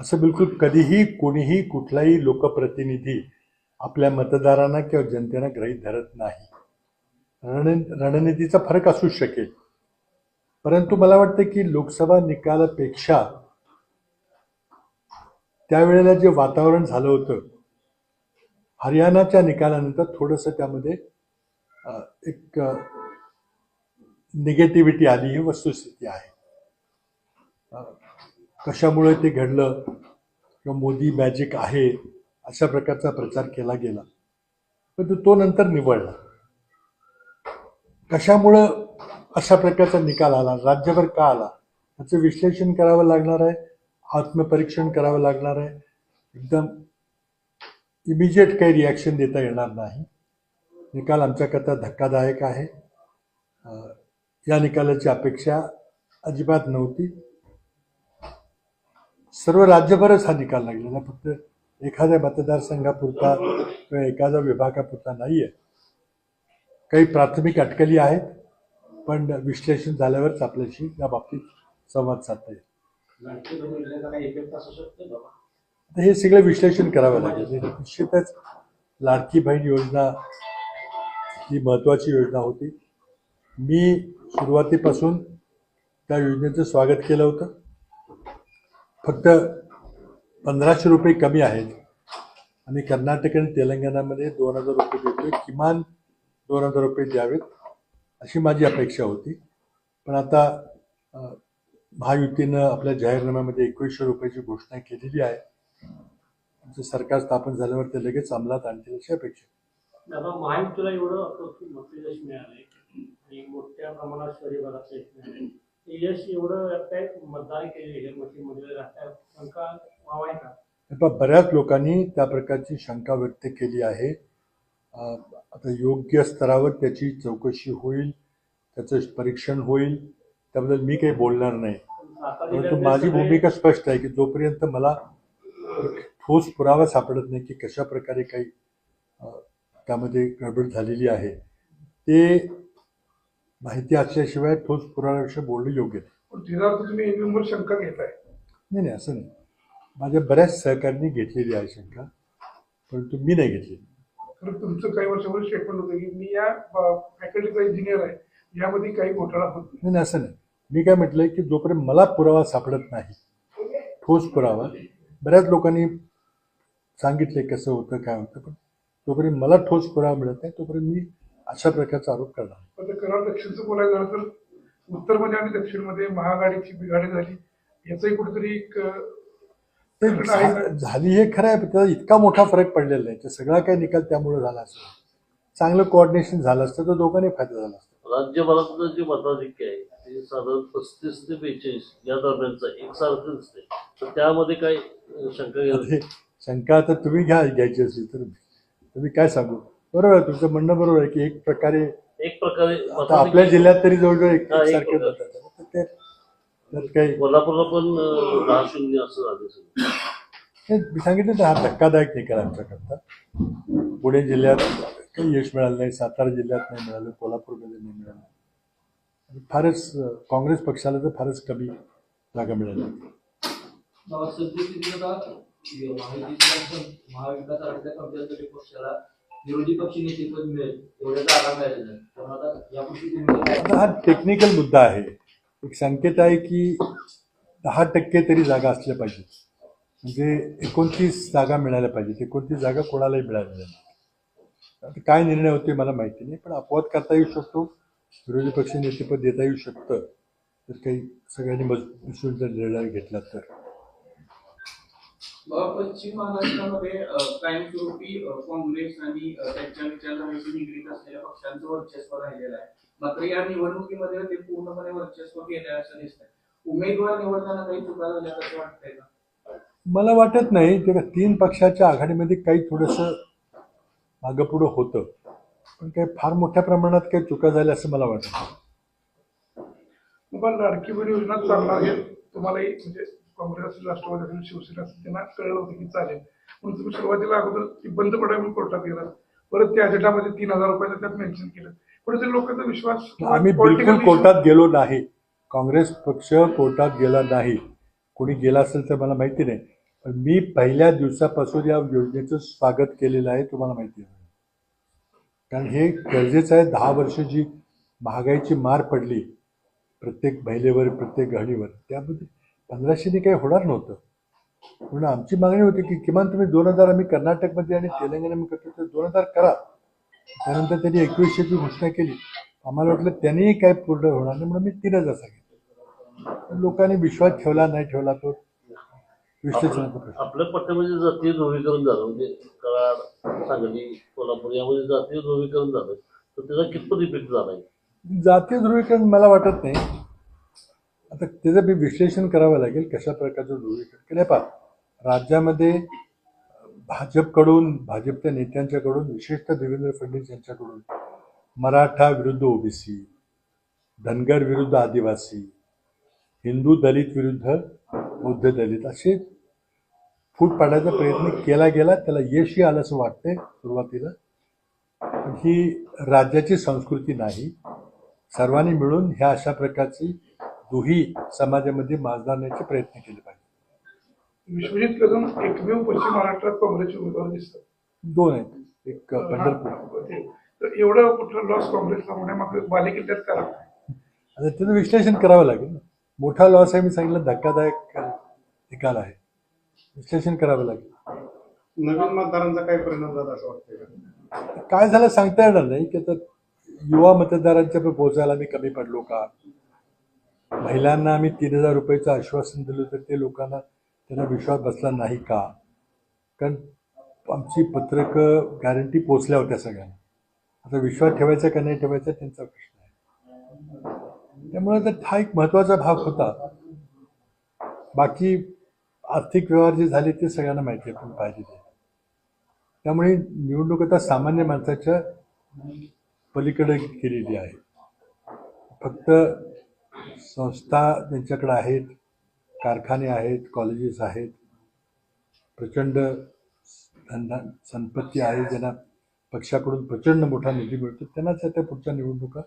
असं बिलकुल कधीही कोणीही कुठलाही लोकप्रतिनिधी आपल्या मतदारांना किंवा जनतेला ग्रहीत धरत नाही. रण रणनीतीचा फरक असू शकेल. परंतु मला वाटतं की लोकसभा निकालापेक्षा त्यावेळेला जे वातावरण झालं होतं हरियाणाच्या निकालानंतर थोडंसं त्यामध्ये एक निगेटिव्हिटी आली ही वस्तुस्थिती आहे. कशामुळे ते घडलं? किंवा मोदी मॅजिक आहे? अशा प्रकारचा प्रचार केला गेला. पण तो नंतर निवडला. कशामुळं अशा प्रकारचा निकाल आला? राज्यभर का आला? याचं विश्लेषण करावं लागणार आहे. आत्मपरीक्षण करावं लागणार आहे. एकदम इमिजिएट काही रिॲक्शन देता येणार नाही. निकाल आमच्याकरता धक्कादायक आहे. या निकालाची अपेक्षा अजिबात नव्हती. सर्व राज्यभरच हा निकाल लागलेला फक्त एखाद्या मतदारसंघापुरता किंवा एखाद्या विभागापुरता नाही आहे काही प्राथमिक अटकली आहेत पण विश्लेषण झाल्यावरच आपल्याशी या बाबतीत संवाद साधता येईल. आता हे सगळं विश्लेषण करावं लागेल. निश्चितच लाडकी बहीण योजना ही महत्त्वाची योजना होती. मी सुरुवातीपासून त्या योजनेचं स्वागत केलं होतं. फक्त पंधराशे रुपये कमी आहेत. आणि कर्नाटक आणि तेलंगणामध्ये दोन हजार रुपये देतोय. किमान दोन हजार रुपये द्यावेत अशी माझी अपेक्षा होती. पण आता महायुतीनं आपल्या जाहीरनाम्यामध्ये एकवीसशे रुपयाची घोषणा केलेली आहे. सरकार स्थापन झाल्यावर ते लगेच अंमलात आणतील अशी अपेक्षा महायुतीला एवढं मोठ्या प्रमाणात यश एवढं काय मतदान केले हे मशीनमध्ये शंका वाव आहे का? पहा, बऱ्याच लोकांनी त्या प्रकारची शंका व्यक्त केली आहे. आता योग्य स्तरावर त्याची चौकशी होईल त्याचं परीक्षण होईल त्याबद्दल मी काही बोलणार नाही. परंतु माझी भूमिका स्पष्ट आहे की जोपर्यंत मला ठोस पुरावा सापडत नाही की कशा प्रकारे काही त्यामध्ये गडबड झालेली आहे ते माहिती असल्याशिवाय ठोस पुराव्याविषयी बोलणं योग्य नाही. पण तिचा अर्थ तुम्ही शंका घेताय. नाही नाही असं नाही. माझ्या बऱ्याच सहकाऱ्यांनी घेतलेली आहे शंका परंतु मी नाही घेतलेली तर तुमचं काही वर्षापूर्वी स्टेटमेंट होतं की मी या फॅकल्टीचा इंजिनियर आहे यामध्ये काही घोटाळा होत नाही. नाही नाही, असं नाही. मी काय म्हटलंय की जोपर्यंत मला पुरावा सापडत नाही ठोस पुरावा बऱ्याच लोकांनी सांगितले कसं होतं काय होतं पण जोपर्यंत मला ठोस पुरावा मिळत नाही तोपर्यंत मी अशा प्रकारचा आरोप करणार. पण ते कराड दक्षिणचं बोलायचं झालं तर उत्तरमध्ये आणि दक्षिणमध्ये महाआघाडीची बिघाडी झाली. याचंही कुठेतरी एक आहे झाली हे खरं आहे पण त्याचा इतका मोठा फरक पडलेला ते सगळा काही निकाल त्यामुळे झाला असेल चांगलं कोऑर्डिनेशन झालं असतं तर दोघांनी फायदा झाला असता. राज्यभरातलं जे मताधिक्य आहे ते साधारण पस्तीस ते बेचाळीस या दरम्यानचं एकसारखं दिसतंय. तर त्यामध्ये काय शंका हे शंका आता तुम्ही घ्या घ्यायची असली तर. तुम्ही काय सांगू? बरोबर आहे तुमचं म्हणणं बरोबर आहे की एक प्रकारे एक प्रकारे आता आपल्या जिल्ह्यात तरी जवळजवळ एक हा, एक सारखे प्रकारे. तर ते काही कोल्हापूरला पण अं, दहा शून्य असं झालं. हे मी सांगितलं ना हा धक्कादायक निकाल आमच्याकरता पुणे जिल्ह्यात काही यश मिळालं नाही सातारा जिल्ह्यात नाही मिळालं कोल्हापूरमध्ये नाही मिळालं आणि फारच अं, काँग्रेस पक्षाला तर फारच कमी जागा मिळाल्या आता महायुतीच्या महाविकास आघाडीच्या पक्षाला विरोधी पक्ष मिळेल एवढ्या जागा आता आता हा टेक्निकल मुद्दा आहे. एक संकेत आहे की दहा टक्के तरी जागा असल्या पाहिजेत. म्हणजे एकोणतीस जागा मिळाल्या पाहिजेत. एकोणतीस जागा कोणालाही मिळालेल्या नाही आता काय निर्णय होते मला माहिती नाही पण अपवाद करता येऊ शकतो. विरोधी पक्ष नेतेपद देता येऊ शकतं. तर काही सगळ्यांनी मजबूत जर निर्णय घेतला तर. पश्चिम महाराष्ट्रामध्ये कायमस्वरूपी काँग्रेस आणि त्यांच्या विचारधारेशी निगडीत असलेल्या पक्षांचं वर्चस्व राहिलेलं आहे. मात्र या निवडणुकीमध्ये ते पूर्णपणे वर्चस्व गेले असं दिसतंय. उमेदवार निवडताना काही चुका झाल्या असं वाटतंय का? मला वाटत नाही. ते तीन पक्षाच्या आघाडीमध्ये काही थोडंसं मागं पुढं होतं. पण काही फार मोठ्या प्रमाणात काही चुका झाल्या असं मला वाटत. नाही पण लाडकी योजना चालणार आहे तुम्हालाही म्हणजे काँग्रेस असेल राष्ट्रवादी असेल शिवसेना असेल त्यांना कळलं होतं की चालेल. म्हणून तुम्ही सुरुवातीला अगोदर ती बंद पडावी म्हणून कोर्टात गेला परत त्या अजेंडामध्ये तीन हजार रुपयाचं त्यात मेन्शन केलं. कुठेतरी लोकांचा विश्वास आम्ही बिलकुल issue- कोर्टात गेलो नाही. काँग्रेस पक्ष कोर्टात गेला नाही. कोणी गेला असेल तर मला माहिती नाही. पण मी पहिल्या दिवसापासून या योजनेचं स्वागत केलेलं आहे तुम्हाला माहिती आहे. कारण हे गरजेचं आहे दहा वर्ष जी महागाईची मार पडली प्रत्येक महिलेवर प्रत्येक गृहिणीवर त्यामध्ये पंधराशेने काही होणार नव्हतं. म्हणून आमची मागणी होती की किमान तुम्ही दोन हजार आम्ही कर्नाटकमध्ये आणि तेलंगणामध्ये करतो तर दोन हजार करा. त्यानंतर त्यांनी एकवीसशेची घोषणा केली. आम्हाला वाटलं त्यांनीही काय पूर्ण होणार नाही म्हणून मी तीन हजार सांगितलं. लोकांनी विश्वास ठेवला नाही ठेवला तो विश्लेषणाचा प्रश्न. आपल्या पट्ट्यामध्ये जातीय ध्रुवीकरण झालं म्हणजे कराड सांगली कोल्हापूर यामध्ये जातीय ध्रुवीकरण झालं तर त्याचा कितपत इफेक्ट झाला आहे जातीय ध्रुवीकरण मला वाटत नाही. आता त्याचं मी विश्लेषण करावं लागेल कशा प्रकारचं ध्रुवीकरण केलं पहा राज्यामध्ये भाजपकडून भाजपच्या नेत्यांच्याकडून विशेषतः देवेंद्र फडणवीस यांच्याकडून मराठा विरुद्ध ओबीसी धनगर विरुद्ध आदिवासी हिंदू दलित विरुद्ध बौद्ध दलित असे फूट पाडायचा प्रयत्न केला गेला त्याला यशही आलं असं वाटतंय सुरुवातीला. ही राज्याची संस्कृती नाही. सर्वांनी मिळून ह्या अशा प्रकारची दुही समाजामध्ये माजणारण्याचे प्रयत्न केले पाहिजे. विश्वजित कदम एकमेव पश्चिम महाराष्ट्रात काँग्रेसचे उमेदवार दिसतात. दोन आहेत. एक पंढरपूर. एवढं कुठलं लॉस काँग्रेसला होण्यामागे बालेकिल्ल्यात करा आता त्याचं विश्लेषण करावं लागेल ना. मोठा लॉस आहे मी सांगितलं धक्कादायक निकाल आहे. विश्लेषण करावं लागेल. नवीन मतदारांचा काय परिणाम झाला असं वाटतंय का? काय झालं सांगता येणार नाही की आता युवा मतदारांच्या पोहोचायला मी कमी पडलो का? महिलांना आम्ही तीन हजार रुपयाचं आश्वासन दिलं तर ते लोकांना त्यांना विश्वास बसला नाही का? कारण आमची पत्रकं गॅरंटी पोचल्या होत्या सगळ्यांना. आता विश्वास ठेवायचा का नाही ठेवायचा त्यांचा प्रश्न आहे. त्यामुळे तर हा एक महत्त्वाचा भाग होता. बाकी आर्थिक व्यवहार जे झाले ते सगळ्यांना माहिती आहे आपण पाहिजे ते. त्यामुळे निवडणूक आता सामान्य माणसाच्या पलीकडे केलेली आहे. फक्त संस्था त्यांच्याकडे आहेत कारखाने आहेत कॉलेजेस आहेत. प्रचंड धंदा संपत्ती आहे ज्यांना पक्षाकडून प्रचंड मोठा निधी मिळतो. त्यांनाच आता पुढच्या निवडणुका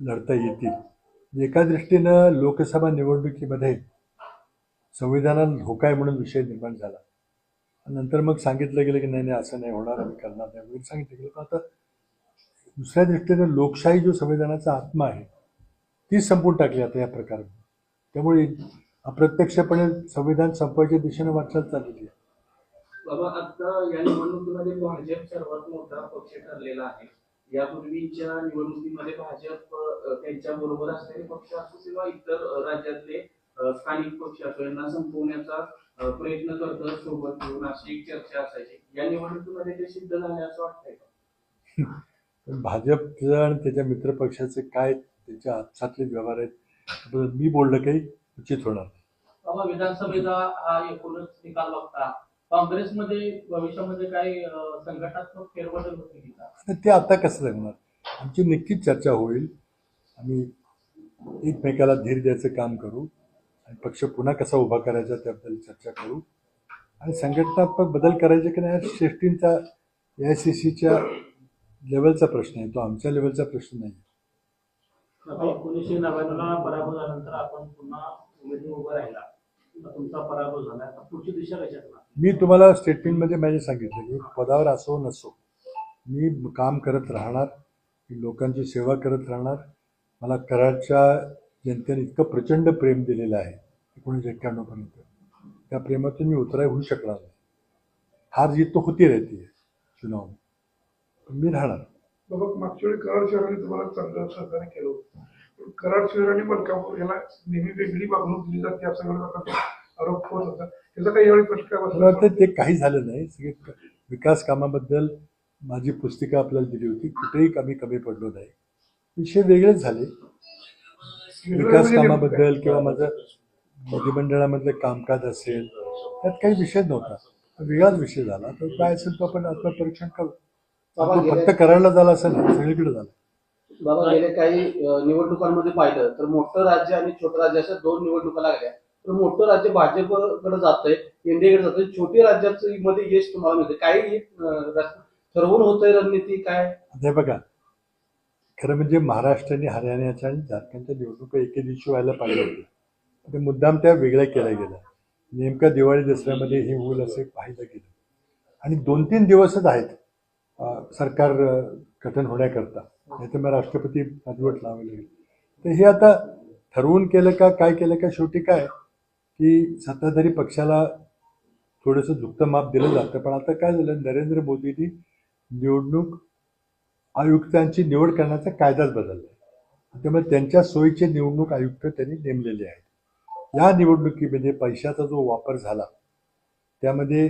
लढता येतील. म्हणजे एका दृष्टीनं लोकसभा निवडणुकीमध्ये संविधानाला धोका आहे म्हणून विषय निर्माण झाला. नंतर मग सांगितलं गेलं की नाही नाही असं नाही होणार आम्ही करणार नाही वगैरे सांगितलं गेलं. पण आता दुसऱ्या दृष्टीनं लोकशाही जो संविधानाचा आत्मा आहे ती संपून टाकली आता या प्रकारात. त्यामुळे अप्रत्यक्षपणे संविधान संपवायच्या दिशेनं वाटचाल चाललेली आहे. बाबा आता या निवडणुकीमध्ये भाजप सर्वात मोठा पक्ष ठरलेला आहे. यापूर्वीच्या निवडणुकीमध्ये भाजप त्यांच्या बरोबर असलेले पक्ष असो किंवा इतर राज्यातले स्थानिक पक्ष असो यांना संपवण्याचा प्रयत्न करतं सोबत घेऊन अशी एक चर्चा असायची. या निवडणुकीमध्ये ते सिद्ध झाले असं वाटतंय भाजपचं आणि त्याच्या मित्रपक्षाचे काय त्यांच्या हातातले व्यवहार आहेत. त्याबद्दल मी बोललं काही उचित होणार नाही. बाबा विधानसभेचा हा एकूणच निकाल बघता काँग्रेसमध्ये भविष्यामध्ये काही अं, संघटनात्मक फेरबदल होतील का? ते आता कसं जगणार आमची नक्कीच चर्चा होईल. आम्ही एकमेकाला धीर द्यायचं काम करू आणि पक्ष पुन्हा कसा उभा करायचा त्याबद्दल चर्चा करू. आणि संघटनात्मक बदल करायचे की नाही हा श्रेष्ठींचा ए आय सी सीच्या लेवलचा प्रश्न आहे. तो आमच्या लेवलचा प्रश्न नाही. एकोणीसशे नव्याण्णवला पराभव झाल्यानंतर आपण पुन्हा उमेदवार उभा राहिला. तुमचा पराभव झाला. पुढची दिशा कशात मी तुम्हाला स्टेटमेंटमध्ये माझे सांगितलं की पदावर असो नसो मी काम करत राहणार मी लोकांची सेवा करत राहणार. मला कराडच्या जनतेने इतकं प्रचंड प्रेम दिलेलं आहे एकोणीसशे एक्क्याण्णवपर्यंत त्या प्रेमातून मी उतराय होऊ शकणार नाही. हार जीत तो होती राहते चुनाव. मी राहणार. बाबा मागच्या वेळी कराड शहराने तुम्हाला चांगलं सहकार्य केलं होतं. कराड शहर आणि मलकापूर याला नेहमी वेगळी वागणूक दिली जाते असा वेळेला आरोप होत होता. त्याचा काही यावेळी प्रश्न काय मला वाटतं ते काही झालं नाही. सगळे विकास कामाबद्दल माझी पुस्तिका आपल्याला दिली होती. कुठेही कमी कमी पडलो नाही. विषय वेगळेच झाले. विकास म्हणजे कामाबद्दल किंवा माझं विधिमंडळामधलं कामकाज असेल त्यात काही विषय नव्हता. वेगळाच विषय झाला. तर काय असेल तो आपण आत्मपरीक्षण करू. बाबा, गेल्या- फक्त करायला झाला असं नाही सगळीकडे झाला. बाबा गेल्या काही अ, निवडणुकांमध्ये पाहिलं तर मोठं राज्य आणि छोटं राज्य अशा दोन निवडणुका लागल्या. तर मोठं राज्य भाजपकडे जातंय एनडीएकडे जातंय छोटी राज्याचं मध्ये यश तुम्हाला मिळते काही अ, ठरवून होतंय रणनीती काय? आता हे बघा खरं म्हणजे महाराष्ट्र आणि हरियाणाच्या आणि झारखंडच्या निवडणुका एके दिवशी व्हायला पाहिजे होत्या. ते मुद्दाम त्या वेगळ्या केल्या गेल्या. नेमका दिवाळी दसऱ्यामध्ये हे होईल असे पाहिलं गेलं. आणि दोन तीन दिवसच आहेत. सरकार गठन होण्याकरता. नाही मग राष्ट्रपती राजवट लावावी लागेल तर हे आता ठरवून केलं का काय केलं का शेवटी काय? की सत्ताधारी पक्षाला थोडंसं झुकतं माप दिलं जातं. पण आता काय झालं? नरेंद्र मोदींनी निवडणूक आयुक्तांची निवड करण्याचा कायदाच बदलला त्यामुळे त्यांच्या सोयीचे निवडणूक आयुक्त त्यांनी नेमलेले आहेत. या निवडणुकीमध्ये पैशाचा जो वापर झाला त्यामध्ये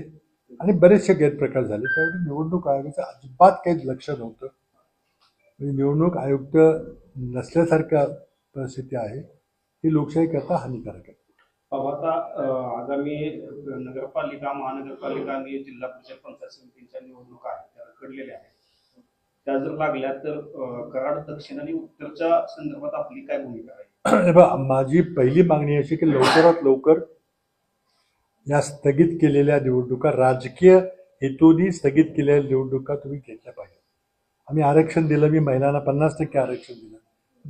आणि बरेचसे गैरप्रकार झाले. त्यावेळी निवडणूक आयोगाचं अजिबात काही लक्ष नव्हतं. म्हणजे निवडणूक आयुक्त नसल्यासारखा परिस्थिती आहे. ही लोकशाहीकरता हानिकारक आहे. आता आगामी नगरपालिका महानगरपालिका आणि जिल्हा परिषद पंचायत समितीच्या निवडणुका आहेत त्या कडलेल्या आहेत. त्या जर लागल्या तर कराड दक्षिण आणि उत्तरच्या संदर्भात आपली काय भूमिका आहे? माझी पहिली मागणी अशी की लवकरात लवकर या स्थगित केलेल्या निवडणुका राजकीय हेतूनी स्थगित केलेल्या निवडणुका तुम्ही घेतल्या पाहिजे आम्ही आरक्षण दिलं मी महिलांना पन्नास टक्के आरक्षण दिलं.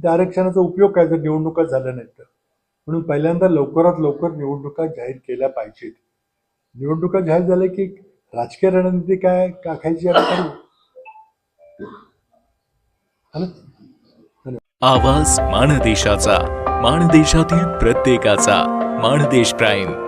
त्या आरक्षणाचा उपयोग काय? जर निवडणुका झाल्या नाहीत तर. म्हणून पहिल्यांदा लवकरात लवकर निवडणुका जाहीर केल्या पाहिजेत. निवडणुका जाहीर झाल्या की राजकीय रणनीती काय? काखायची आवाज माणदेशाचा माणदेशातील प्रत्येकाचा. माणदेश प्राईम.